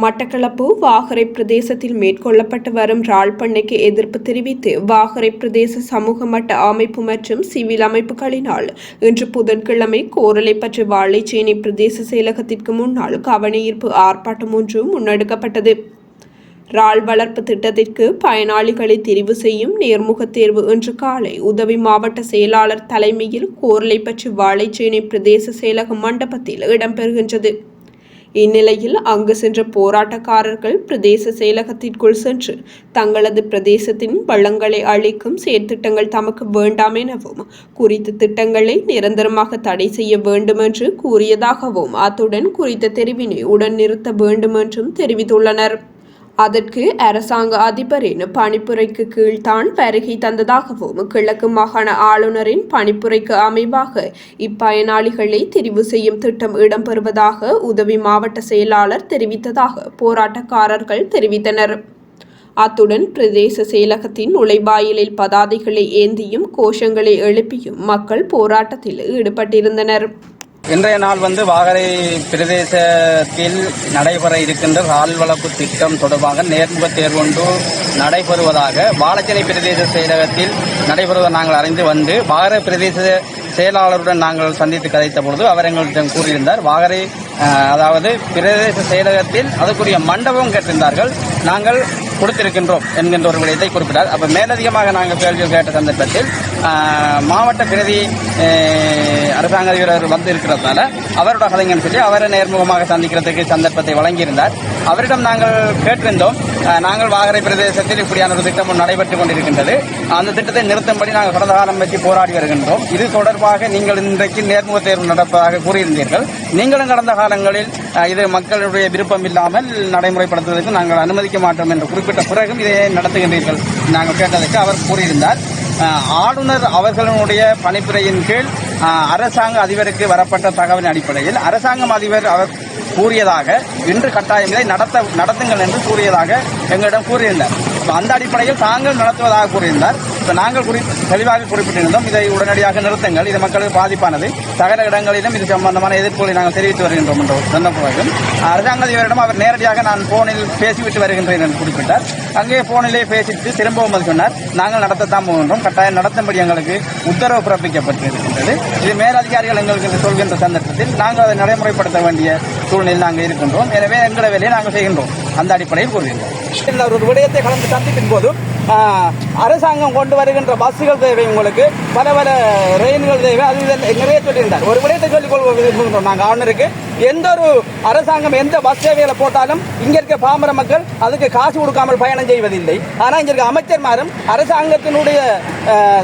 மட்டக்களப்பு வாகரை பிரதேசத்தில் மேற்கொள்ளப்பட்டு வரும் ராழ்பண்ணைக்கு எதிர்ப்பு தெரிவித்து வாகரை பிரதேச சமூக மட்ட அமைப்பு மற்றும் சிவில் அமைப்புகளினால் இன்று புதன்கிழமை கோரளைப்பற்று வாழைச்சேனை பிரதேச செயலகத்திற்கு முன்னால் கவனஈர்ப்பு ஆர்ப்பாட்டம் ஒன்று முன்னெடுக்கப்பட்டது. ரால் வளர்ப்பு திட்டத்திற்கு பயனாளிகளை தெரிவு செய்யும் நேர்முகத் தேர்வு இன்று காலை உதவி மாவட்ட செயலாளர் தலைமையில் கோரலை பற்றி வாழைச்சேனை பிரதேச செயலக மண்டபத்தில் இடம்பெறுகின்றது. இந்நிலையில் அங்கு சென்ற போராட்டக்காரர்கள் பிரதேச செயலகத்திற்குள் சென்று தங்களது பிரதேசத்தின் வளங்களை அளிக்கும் செயற்திட்டங்கள் தமக்கு வேண்டாம் எனவும் குறித்த திட்டங்களை நிரந்தரமாக தடை செய்ய வேண்டும் என்று கூறியதாகவும் அத்துடன் குறித்த தெரிவினை உடன் நிறுத்த வேண்டும் என்றும் தெரிவித்துள்ளனர். அதற்கு அரசாங்க அதிபரின் பணிப்புரைக்கு கீழ்தான் வருகை தந்ததாகவும் கிழக்கு மாகாண ஆளுநரின் பணிப்புரைக்கு அமைவாக இப்பயனாளிகளை தெரிவு செய்யும் திட்டம் இடம்பெறுவதாக உதவி மாவட்ட செயலாளர் தெரிவித்ததாக போராட்டக்காரர்கள் தெரிவித்தனர். அத்துடன் பிரதேச செயலகத்தின் நுழைவாயிலில் பதாதைகளை ஏந்தியும் கோஷங்களை எழுப்பியும் மக்கள் போராட்டத்தில் ஈடுபட்டிருந்தனர். இன்றைய நாள் வந்து வாகரை பிரதேசத்தில் நடைபெற இருக்கின்ற கால் வளர்ப்பு திட்டம் தொடர்பாக நேர்முக தேர்வொன்று நடைபெறுவதாக வாழைச்சேனை பிரதேச செயலகத்தில் நடைபெறுவதை நாங்கள் அறிந்து வந்து வாகரை பிரதேச செயலாளருடன் நாங்கள் சந்தித்து கதைத்த பொழுது அவர் எங்களிடம் கூறியிருந்தார். வாகரை அதாவது பிரதேச செயலகத்தில் அதற்குரிய மண்டபம் கேட்டிருந்தார்கள். நாங்கள் கொடுத்திருக்கின்றோம் என்கின்ற ஒரு விடயத்தை குறிப்பிட்டார். அப்ப மேலதிகமாக நாங்கள் கேள்வி கேட்ட சந்தர்ப்பத்தில் மாவட்ட பிரதி அரசாங்க அதிபர் வந்து இருக்கிறதுனால அவரோட கலைஞர் சொல்லி அவரை நேர்முகமாக சந்திக்கிறதுக்கு சந்தர்ப்பத்தை வழங்கியிருந்தார். அவரிடம் நாங்கள் கேட்டிருந்தோம். நாங்கள் வாகரை பிரதேசத்தில் இப்படியான ஒரு திட்டம் நடைபெற்றுக் கொண்டிருக்கின்றது. அந்த திட்டத்தை நிறுத்தும்படி நாங்கள் கடந்த காலம் வச்சு போராடி வருகின்றோம். இது தொடர்பாக நீங்கள் இன்றைக்கு நேர்முக தேர்வு நடப்பதாக கூறியிருந்தீர்கள். நீங்களும் கடந்த காலங்களில் இது மக்களுடைய விருப்பம் இல்லாமல் நடைமுறைப்படுத்துவதற்கு நாங்கள் அனுமதி அனுமதிக்க மாட்டோம் என்று குறிப்பிட்ட பிறகும் இதை நடத்துகின்றீர்கள். நாங்கள் கேட்டதற்கு அவர் கூறியிருந்தார். ஆளுநர் அவர்களுடைய பணிப்புரையின் கீழ் அரசாங்க அதிபருக்கு வரப்பட்ட தகவலின் அடிப்படையில் அரசாங்கம் அதிபர் அவர் கூறியதாக இன்று கட்டாயங்களை நடத்த நடத்துங்கள் என்று கூறியதாக எங்களிடம் கூறியிருந்தார். அந்த அடிப்படையில் தாங்கள் நடத்துவதாக கூறியிருந்தார். இப்போ நாங்கள் குறி தெளிவாக குறிப்பிட்டிருந்தோம் இதை உடனடியாக நிறுத்துங்கள். இது மக்களுக்கு பாதிப்பானது. சகல இடங்களிலும் இது சம்பந்தமான எதிர்ப்புகளை நாங்கள் தெரிவித்து வருகின்றோம் என்ற சந்தர்ப்பம் அரசாங்க இவரிடம் அவர் நேரடியாக நான் போனில் பேசிவிட்டு வருகின்றேன் என்று குறிப்பிட்டார். அங்கே போனிலே பேசிட்டு திரும்பவும் அது சொன்னார். நாங்கள் நடத்தத்தான் போகின்றோம். கட்டாயம் நடத்தும்படி எங்களுக்கு உத்தரவு பிறப்பிக்கப்பட்டிருக்கின்றது. இது மேலதிகாரிகள் எங்களுக்கு சொல்கின்ற சந்தர்ப்பத்தில் நாங்கள் அதை நடைமுறைப்படுத்த வேண்டிய சூழ்நிலையில் நாங்கள் இருக்கின்றோம். எனவே எங்களை வேலையை நாங்கள் செய்கின்றோம். அந்த அடிப்படையில் கூறுகின்றோம். ஒரு விடயத்தை கலந்து சந்திப்பின் போது அரசாங்கம் கொண்டு வருகின்ற பஸ்ஸுகள் தேவை உங்களுக்கு பல பல ரயில்கள் தேவை அது நிறைய சொல்லியிருந்தார். ஒரு விடயத்தை சொல்லிக் கொள்வோம் நாங்கள் ஆளுநருக்கு எந்த ஒரு அரசாங்கம் எந்த பஸ் சேவைகளை போட்டாலும் இங்க இருக்க பாமர மக்கள் அதுக்கு காசு கொடுக்காமல் பயணம் செய்வதில்லை. ஆனால் இங்க இருக்க அமைச்சர்மாரும் அரசாங்கத்தினுடைய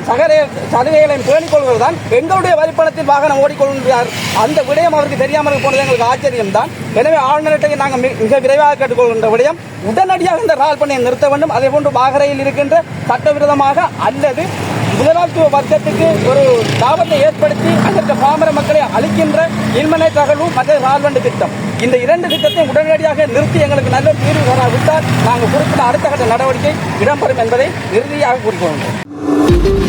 சகர சலுகைகளையும் பேணிக் கொள்வதுதான் எங்களுடைய வரிப்பணத்தில் வாகனம் ஓடிக்கொள்கிறார் அந்த விடயம் அவருக்கு தெரியாமல் போனது எங்களுக்கு ஆச்சரியம் தான் எனவே ஆளுநர்கிட்ட நாங்கள் மிக விரைவாக கேட்டுக்கொள்கின்ற விடயம். உடனடியாக இந்த ரால் பண்ணையை நிறுத்த வேண்டும். அதே போன்று வாகரையில் இருக்கின்ற சட்டவிரோதமாக அல்லது முதலாளித்துவ வர்க்கத்துக்கு ஒரு லாபத்தை ஏற்படுத்தி அதற்கு பாமர மக்களை அளிக்கின்ற இன்மனை தகழ்வு மற்ற ரால்வண்டு திட்டம். இந்த இரண்டு திட்டத்தையும் உடனடியாக நிறுத்தி எங்களுக்கு நல்ல தீர்வு வராவிட்டால் நாங்கள் குறிப்பிட்ட அடுத்த கட்ட நடவடிக்கை இடம்பெறும் என்பதை இறுதியாக கூறிக்கொள்கிறோம்.